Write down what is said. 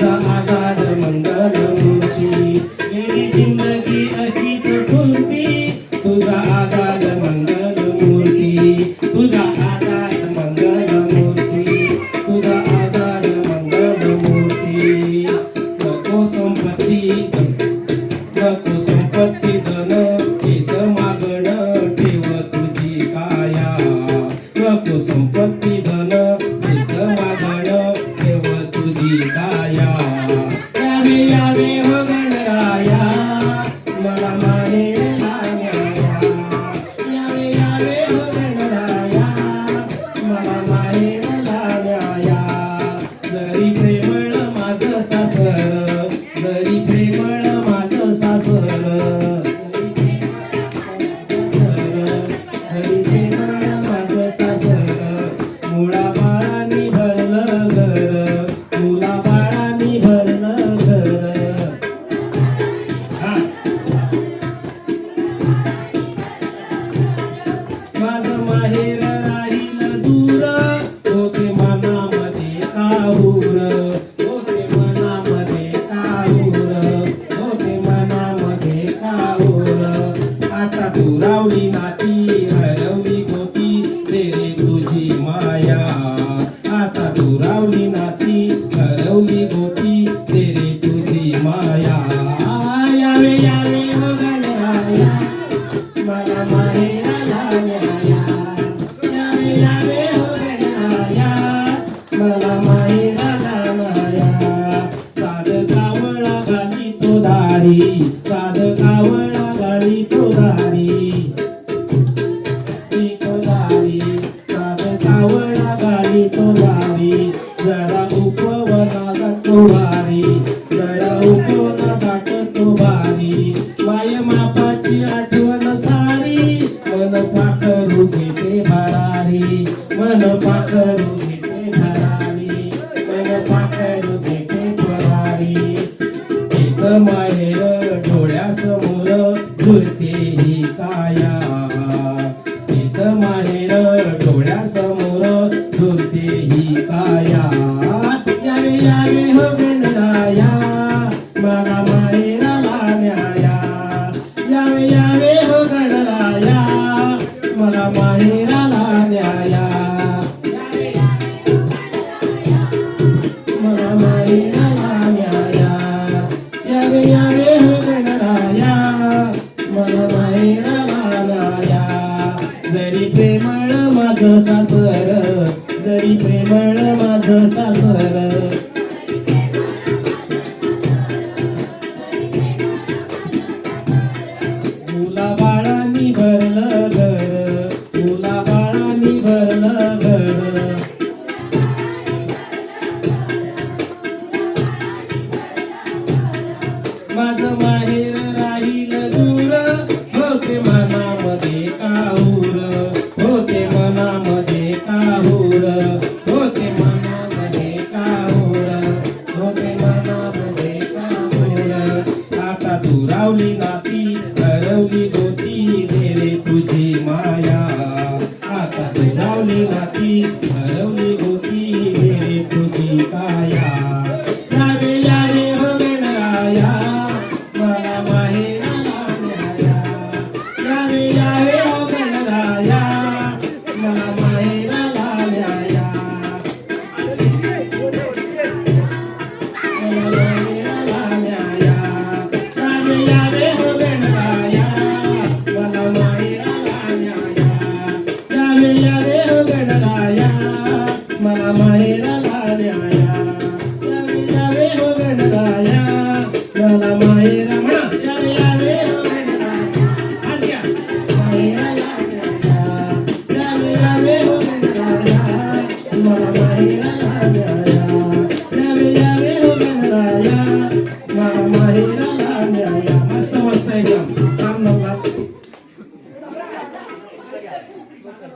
Agar जरी प्रेमळ माझं सासर जरी प्रेमळ Nobody, that I hope, what I got, nobody, that I hope, पाखरू घेते घराली माहेर डोळ्यासमोर पुरते ही काया एक माहेर डोळ्यासमोर पुरते काया यावे यावे हो गणराया मला माहेराला न्याया यावे यावे हो गणराया मला माहेर माझ सासर जरी प्रेमळ माझ सासर. comigo.